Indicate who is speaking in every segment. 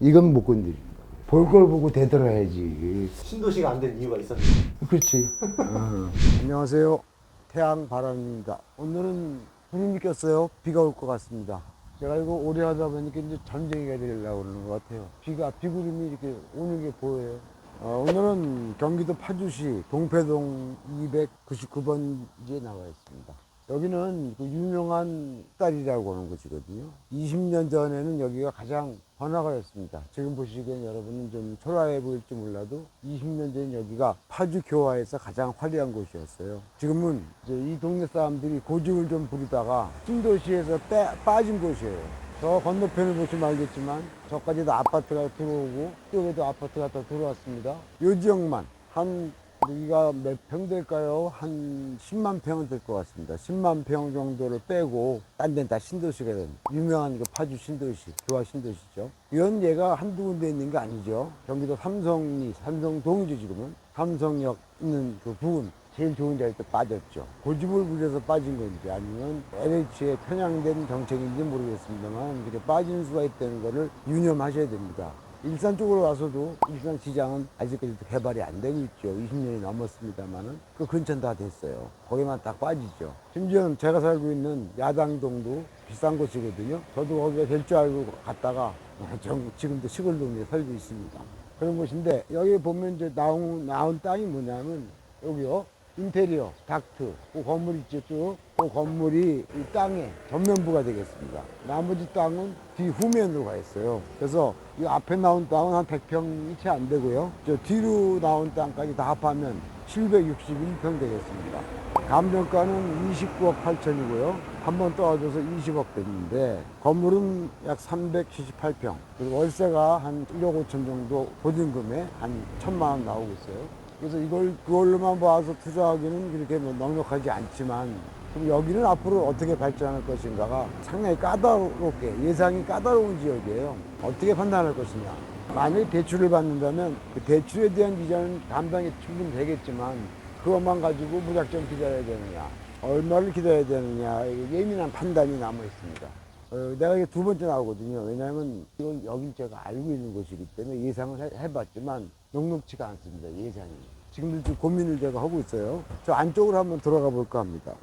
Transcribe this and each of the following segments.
Speaker 1: 이건 못 건드린다. 볼 걸 보고 되돌아야지.
Speaker 2: 신도시가 안 된 이유가 있었는데
Speaker 1: 그렇지. 어. 안녕하세요. 태양 바람입니다. 오늘은 눈이 꼈어요. 비가 올 것 같습니다. 제가 이거 오래 하다 보니까 이제 전쟁이가 되려고 그러는 것 같아요. 비가, 비구름이 이렇게 오는 게 보여요. 어, 오늘은 경기도 파주시 동패동 299번지에 나와 있습니다. 여기는 그 유명한 딸이라고 하는 곳이거든요. 20년 전에는 여기가 가장 번화가 였습니다. 지금 보시기엔 여러분은 좀 초라해 보일지 몰라도 20년 전 여기가 파주 교화에서 가장 화려한 곳이었어요. 지금은 이 동네 사람들이 고집을 좀 부리다가 신도시에서 빼, 빠진 곳이에요. 저 건너편을 보시면 알겠지만 저까지도 아파트가 들어오고 이쪽에도 아파트가 더 들어왔습니다. 요 지역만 한 여기가 몇 평 될까요? 한 10만 평은 될 것 같습니다. 10만 평 정도를 빼고 딴 데는 다 신도시가 됩니다. 유명한 그 파주 신도시, 교화 신도시죠. 이런 얘가 한두 군데 있는 게 아니죠. 경기도 삼성이, 삼성동이죠 지금은. 삼성역 있는 그 부분. 제일 좋은 자리에 또 빠졌죠. 고집을 부려서 빠진 건지 아니면 LH에 편향된 정책인지 모르겠습니다만 이렇게 빠진 수가 있다는 거를 유념하셔야 됩니다. 일산 쪽으로 와서도 일산 시장은 아직까지도 개발이 안 되고 있죠. 20년이 넘었습니다만은 그 근처는 다 됐어요. 거기만 딱 빠지죠. 심지어는 제가 살고 있는 야당동도 비싼 곳이거든요. 저도 거기가 될 줄 알고 갔다가 정- 지금도 시골 동네에 살고 있습니다. 그런 곳인데 여기 보면 이제 나온, 나온 땅이 뭐냐면 여기요. 인테리어, 닥트, 그 건물 있죠 쭉. 그 건물이 이 땅의 전면부가 되겠습니다. 나머지 땅은 뒤 후면으로 가 있어요. 그래서 이 앞에 나온 땅은 한 100평이 채 안 되고요. 저 뒤로 나온 땅까지 다 합하면 761평 되겠습니다. 감정가는 29억 8천이고요. 한 번 떨어져서 20억 됐는데 건물은 약 378평. 그리고 월세가 한 1억 5천 정도 보증금에 한 1천만 원 나오고 있어요. 그래서 이걸 그걸로만 봐서 투자하기는 그렇게 뭐 넉넉하지 않지만 그럼 여기는 앞으로 어떻게 발전할 것인가가 상당히 까다롭게 예상이 까다로운 지역이에요. 어떻게 판단할 것이냐. 만약에 대출을 받는다면 그 대출에 대한 이자는 감당이 충분히 되겠지만 그것만 가지고 무작정 기다려야 되느냐. 얼마를 기다려야 되느냐. 예민한 판단이 남아 있습니다. 어, 내가 이게 두 번째 나오거든요. 왜냐하면 이건 여긴 제가 알고 있는 곳이기 때문에 예상을 해, 해봤지만 녹록치가 않습니다. 예상이. 지금도 좀 고민을 제가 하고 있어요. 저 안쪽으로 한번 들어가 볼까 합니다.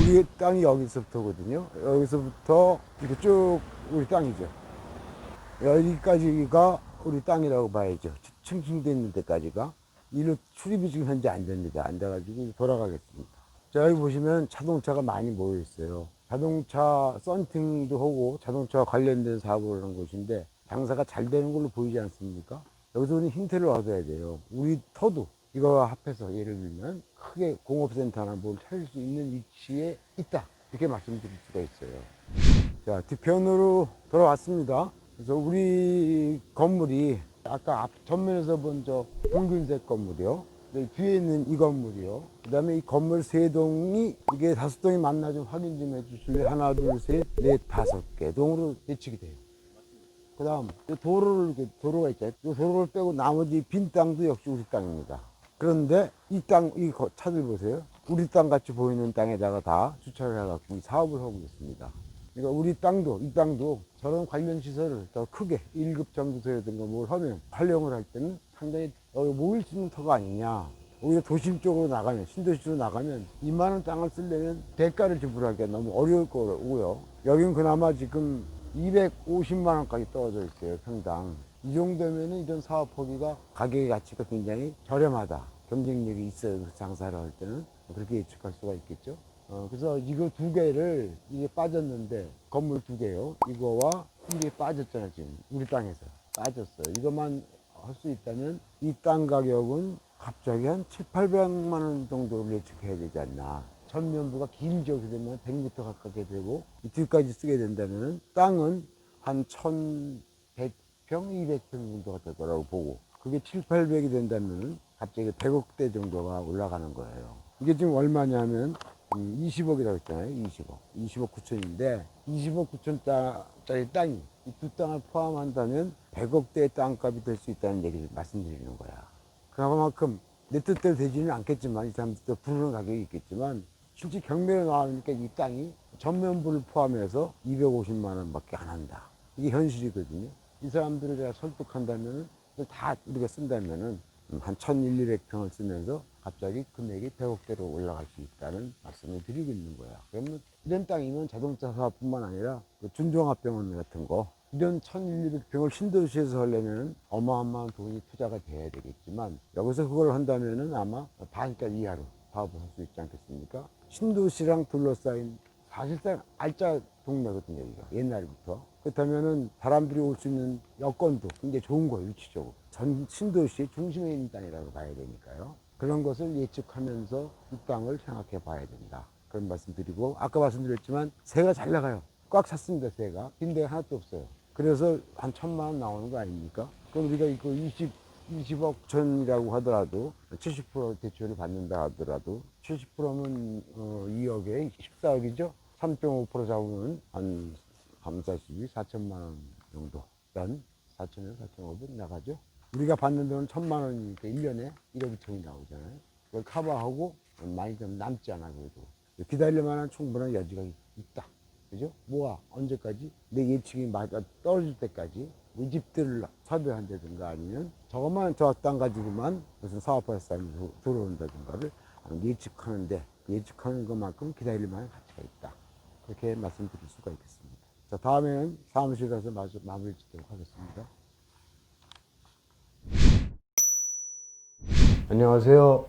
Speaker 1: 우리 땅이 여기서부터거든요. 여기서부터 이렇게 쭉 우리 땅이죠. 여기까지가 우리 땅이라고 봐야죠. 층층돼 있는 데까지가. 이로 출입이 지금 현재 안 됩니다. 안 돼가지고 돌아가겠습니다. 자, 여기 보시면 자동차가 많이 모여 있어요. 자동차 썬팅도 하고 자동차와 관련된 사업을 하는 곳인데 장사가 잘 되는 걸로 보이지 않습니까? 여기서 우리 힌트를 얻어야 돼요. 우리 터도 이거와 합해서 예를 들면 크게 공업센터나 뭘 찾을 수 있는 위치에 있다. 이렇게 말씀드릴 수가 있어요. 자, 뒤편으로 돌아왔습니다. 그래서 우리 건물이 아까 앞 전면에서 본 저 붉은색 건물이요. 네, 뒤에 있는 이 건물이요. 그 다음에 이 건물 세 동이 이게 다섯 동이 맞나 좀 확인 좀 해주실래요? 하나, 둘, 셋, 넷, 다섯 개 동으로 예측이 돼요. 그 다음 도로를 이렇게 도로가 있잖아요. 이 도로를 빼고 나머지 빈 땅도 역시 우리 땅입니다. 그런데 이 땅, 이 거- 차들 보세요. 우리 땅 같이 보이는 땅에다가 다 주차를 해갖고 이 사업을 하고 있습니다. 그러니까 우리 땅도, 이 땅도 저런 관련 시설을 더 크게 1급 정도 되든가 뭘 하면 활용을 할 때는 상당히 여기 모일 수 있는 터가 아니냐. 오히려 도심 쪽으로 나가면, 신도시로 나가면 이만한 땅을 쓰려면 대가를 지불하기가 너무 어려울 거고요. 여긴 그나마 지금 250만 원까지 떨어져 있어요, 평당. 이 정도면은 이런 사업 포기가 가격의 가치가 굉장히 저렴하다. 경쟁력이 있어요, 그 장사를 할 때는. 그렇게 예측할 수가 있겠죠. 어, 그래서 이거 두 개를 이게 빠졌는데 건물 두 개요. 이거와 이게 빠졌잖아요, 지금. 우리 땅에서. 빠졌어요. 이것만 할 수 있다면 이 땅 가격은 갑자기 한 7, 800만 원 정도를 예측해야 되지 않나. 전면부가 긴 지역이 되면 100m 가깝게 되고 이 뒤까지 쓰게 된다면 땅은 한 1100평, 200평 정도가 될 거라고 보고 그게 7, 800이 된다면 갑자기 100억대 정도가 올라가는 거예요. 이게 지금 얼마냐면 20억이라고 했잖아요. 20억. 20억 9천인데 20억 9천짜리 땅이 이 두 땅을 포함한다면 100억대의 땅값이 될 수 있다는 얘기를 말씀드리는 거야. 그만큼 내 뜻대로 되지는 않겠지만 이 사람들도 부르는 가격이 있겠지만 실제 경매로 나오니까 이 땅이 전면부를 포함해서 250만 원밖에 안 한다. 이게 현실이거든요. 이 사람들을 제가 설득한다면은 다 우리가 쓴다면은 한 1,200평을 쓰면서 갑자기 금액이 100억대로 올라갈 수 있다는 말씀을 드리고 있는 거야. 그러면 이런 땅이면 자동차 사업뿐만 아니라 그 준종합병원 같은 거 이런 1,200평을 신도시에서 하려면은 어마어마한 돈이 투자가 돼야 되겠지만 여기서 그걸 한다면은 아마 반값 이하로 사업을 할 수 있지 않겠습니까? 신도시랑 둘러싸인 사실상 알짜 동네거든요, 여기가. 옛날부터. 그렇다면은 사람들이 올 수 있는 여건도 굉장히 좋은 거예요, 위치적으로. 전 신도시의 중심에 있는 땅이라고 봐야 되니까요. 그런 것을 예측하면서 이 땅을 생각해 봐야 된다. 그런 말씀 드리고, 아까 말씀드렸지만, 새가 잘 나가요. 꽉 찼습니다, 새가. 빈대가 하나도 없어요. 그래서 한 천만 원 나오는 거 아닙니까? 그럼 우리가 이거 20, 20억 전이라고 하더라도 70% 대출을 받는다 하더라도 70%면 어, 2억에 14억이죠. 3.5% 잡으면 한 감사수입이 4천만 원 정도. 일단 4천에서 4.5분 나가죠. 우리가 받는 돈은 천만 원이니까 1년에 1억 2천이 나오잖아요. 그걸 커버하고 많이 좀 남잖아 그래도. 기다릴 만한 충분한 여지가 있다. 그죠? 모아 언제까지 내 예측이 맞아 떨어질 때까지 이 집들을 섭외한다든가 아니면 저것만 저 땅 가지고만 무슨 사업할 사람이 들- 들어온다든가를 예측하는데 그 예측하는 것만큼 기다릴 만한 가치가 있다. 그렇게 말씀드릴 수가 있겠습니다. 자 다음에는 사무실 가서 마저 마무리 짓도록 하겠습니다. 안녕하세요.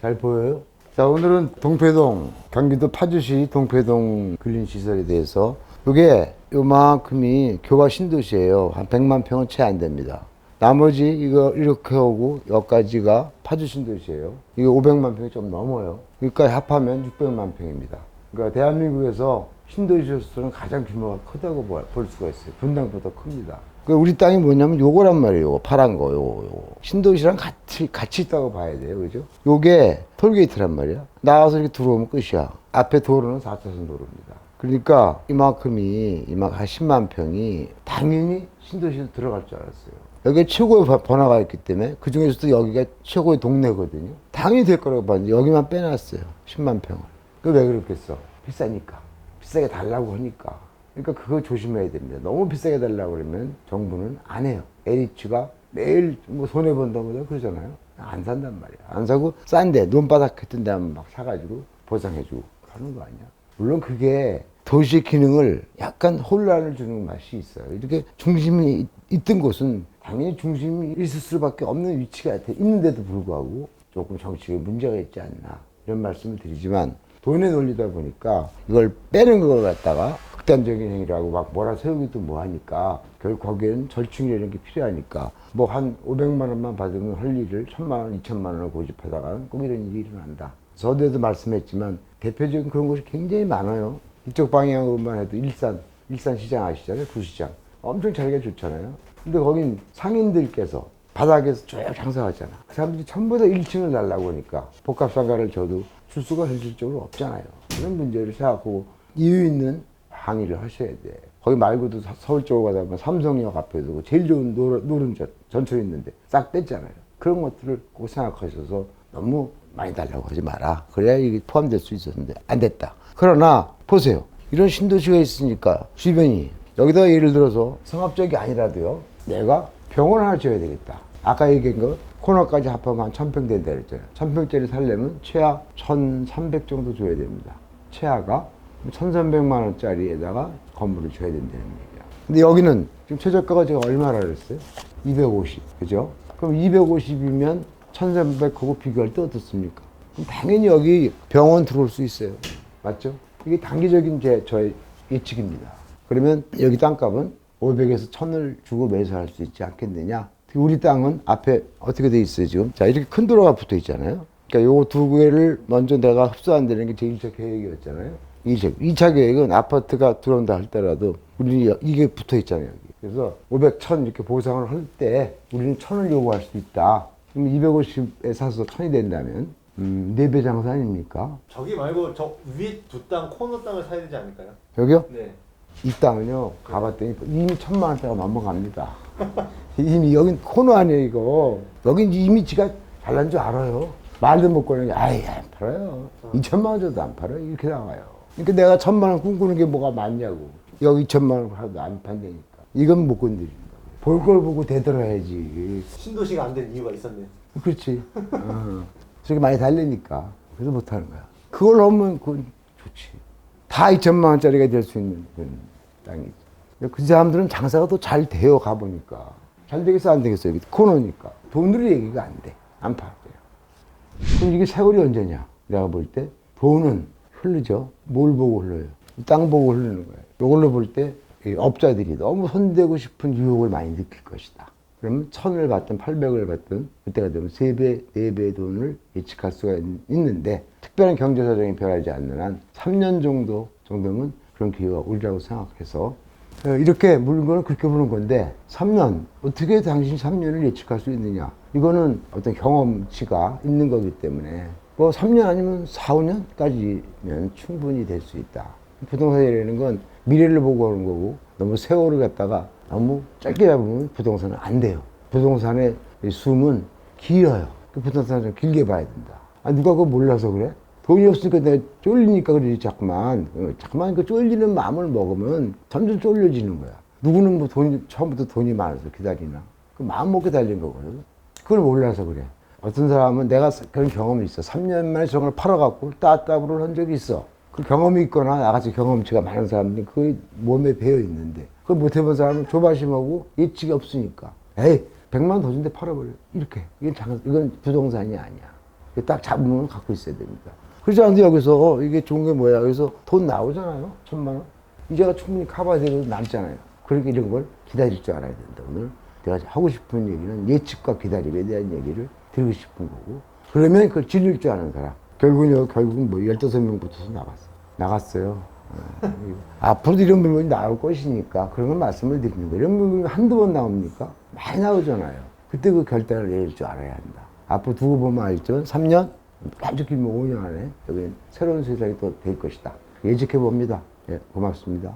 Speaker 1: 잘 보여요? 자, 오늘은 동패동, 경기도 파주시 동패동 근린시설에 대해서 이게 요만큼이 교화 신도시예요. 한 100만 평은 채 안 됩니다. 나머지 이거 이렇게 오고 여기까지가 파주 신도시예요. 이게 500만 평이 좀 넘어요. 여기까지 합하면 600만 평입니다. 그러니까 대한민국에서 신도시로서는 가장 규모가 크다고 볼- 볼 수가 있어요. 분당보다 큽니다. 그 우리 땅이 뭐냐면 요거란 말이에요. 요거 파란 거, 요거, 요거. 신도시랑 같이, 같이 있다고 봐야 돼요. 그죠? 요게 톨게이트란 말이야. 나와서 이렇게 들어오면 끝이야. 앞에 도로는 4차선 도로입니다. 그러니까 이만큼이, 이만 한 10만 평이 당연히 신도시로 들어갈 줄 알았어요. 여기에 최고의 번- 번화가 있기 때문에 그 중에서도 여기가 최고의 동네거든요. 당연히 될 거라고 봤는데 여기만 빼놨어요. 10만 평을. 그 왜 그렇겠어? 비싸니까. 비싸게 달라고 하니까. 그러니까 그거 조심해야 됩니다. 너무 비싸게 달라고 그러면 정부는 안 해요. LH가 매일 뭐 손해본다고 그러잖아요. 안 산단 말이야. 안 사고 싼데 논바닥 같은 데 하면 막 사가지고 보상해주고 하는 거 아니야. 물론 그게 도시 기능을 약간 혼란을 주는 맛이 있어요. 이렇게 중심이 있- 있던 곳은 당연히 중심이 있을 수밖에 없는 위치가 있는데도 불구하고 조금 정치에 문제가 있지 않나 이런 말씀을 드리지만 돈의 논리다 보니까 이걸 빼는 걸 갖다가 극단적인 행위라고 막 뭐라 세우기도 뭐 하니까 결국 거기에는 절충이라는 게 필요하니까 뭐 한 500만 원만 받으면 할 일을 1000만 원, 2000만 원을 고집하다가는 꼭 이런 일이 일어난다. 서대도 말씀했지만 대표적인 그런 곳이 굉장히 많아요. 이쪽 방향으로만 해도 일산, 일산 시장 아시잖아요? 구시장. 엄청 자리가 좋잖아요. 근데 거긴 상인들께서 바닥에서 쭉 장사하잖아. 그 사람들이 전부 다 1층을 달라고 하니까 복합상가를 줘도 줄 수가 현실적으로 없잖아요. 그런 문제를 생각하고 이유 있는 항의를 하셔야 돼. 거기 말고도 서- 서울 쪽으로 가다 보면 삼성역 앞에도 그 제일 좋은 노른, 노른자 전철 있는데 싹 뺐잖아요. 그런 것들을 꼭 생각하셔서 너무 많이 달라고 하지 마라. 그래야 이게 포함될 수 있었는데 안 됐다. 그러나 보세요. 이런 신도시가 있으니까 주변이 여기다 예를 들어서 성합적이 아니라도요. 내가 병원 하나 지어야 되겠다. 아까 얘기한 거 코너까지 합하면 한 1000평 된다 그랬잖아요. 1000평짜리 살려면 최하 1300 정도 줘야 됩니다. 최하가 1300만 원짜리에다가 건물을 줘야 된다는 얘기야. 근데 여기는 지금 최저가가 제가 얼마라 그랬어요? 250. 그죠? 그럼 250이면 1300하고 비교할 때 어떻습니까? 그럼 당연히 여기 병원 들어올 수 있어요. 맞죠? 이게 단기적인 제, 저의 예측입니다. 그러면 여기 땅값은 500에서 1000을 주고 매수할 수 있지 않겠느냐? 우리 땅은 앞에 어떻게 돼 있어요, 지금? 자, 이렇게 큰 도로가 붙어 있잖아요. 그러니까 요거 두 개를 먼저 내가 흡수한다는 게 제1차 계획이었잖아요. 2차, 2차 계획은 아파트가 들어온다 할 때라도 우리는 이게 붙어 있잖아요. 여기. 그래서 500, 1000 이렇게 보상을 할 때 우리는 1000을 요구할 수 있다. 그럼 250에 사서 1000이 된다면 음, 4배 장사 아닙니까?
Speaker 2: 저기 말고 저 위에 두땅 코너 땅을 사야 되지 않을까요?
Speaker 1: 여기요?
Speaker 2: 네.
Speaker 1: 이 땅은요 가봤더니 이미 천만 원대가 넘어갑니다. 이미 여긴 코너 아니에요 이거. 여긴 이미 지가 잘난 줄 알아요. 말도 못 거는 아이 안 팔아요. 이천만 원 줘도 안 팔아요. 이렇게 나와요. 그러니까 내가 천만 원 꿈꾸는 게 뭐가 많냐고. 여기 이천만 원 팔아도 안 판다니까. 이건 못 건드린다. 볼 걸 보고 되돌아야지.
Speaker 2: 신도시가 안 된 이유가 있었네.
Speaker 1: 그렇지. 어. 저게 많이 달리니까. 그래서 못하는 거야. 그걸 하면 그건 좋지. 다 2천만 원짜리가 될 수 있는 그런 땅이지. 그 사람들은 장사가 더 잘 되어 가보니까. 잘 되겠어, 안 되겠어. 이게 코너니까. 돈으로 얘기가 안 돼. 안 팔아요. 그럼 이게 세월이 언제냐? 내가 볼 때 돈은 흐르죠. 뭘 보고 흘러요? 땅 보고 흐르는 거예요. 이걸로 볼 때 업자들이 너무 손대고 싶은 유혹을 많이 느낄 것이다. 그러면 천을 받든 팔백을 받든 그때가 되면 세 배, 네 돈을 예측할 수가 있- 있는데 특별한 경제 사정이 변하지 않는 한 3년 정도 정도면 그런 기회가 오리라고 생각해서 어, 이렇게 물건을 그렇게 보는 건데 3년 어떻게 당신이 3년을 예측할 수 있느냐. 이거는 어떤 경험치가 있는 거기 때문에. 뭐 3년 아니면 4, 5년까지면 충분히 될 수 있다. 부동산이라는 건 미래를 보고 하는 거고 너무 세월을 갖다가 너무 짧게 잡으면 부동산은 안 돼요. 부동산의 이 숨은 길어요. 그 부동산을 좀 길게 봐야 된다. 아 누가 그거 몰라서 그래? 돈이 없으니까 내가 쫄리니까 그러지 자꾸만. 어, 자꾸만 그 쫄리는 마음을 먹으면 점점 쫄려지는 거야. 누구는 뭐 돈이 처음부터 돈이 많아서 기다리나? 그 마음 먹고 달린 거거든. 그걸 몰라서 그래. 어떤 사람은 내가 그런 경험이 있어. 3년 만에 저걸 팔아갖고 따따블을 한 적이 있어. 그 경험이 있거나 나같이 경험치가 많은 사람들이 그 몸에 배어 있는데 그걸 못 해본 사람은 조바심하고 예측이 없으니까. 에이 100만 원더 준대 팔아버려. 이렇게. 이건 장, 이건 부동산이 아니야. 딱 잡으면 갖고 있어야 됩니다. 그렇지 않은데 여기서 이게 좋은 게 뭐야? 여기서 돈 나오잖아요. 천만 원. 이자가 충분히 커버가 되고 남잖아요. 그렇게 이런 걸 기다릴 줄 알아야 된다. 오늘 내가 하고 싶은 얘기는 예측과 기다림에 대한 얘기를 드리고 싶은 거고. 그러면 그걸 질릴 줄 아는 사람. 결국은 여기 결국은 뭐 15명 붙어서 나갔어. 나갔어요. 어, 앞으로도 이런 물건이 나올 것이니까 그런 걸 말씀을 드리는 거예요. 이런 물건이 한두 번 나옵니까? 많이 나오잖아요. 그때 그 결단을 내릴 줄 알아야 한다. 앞으로 두고 보면 알죠. 3년? 아주 길면 5년 안에 여기는 새로운 세상이 또 될 것이다. 예측해 봅니다. 예, 고맙습니다.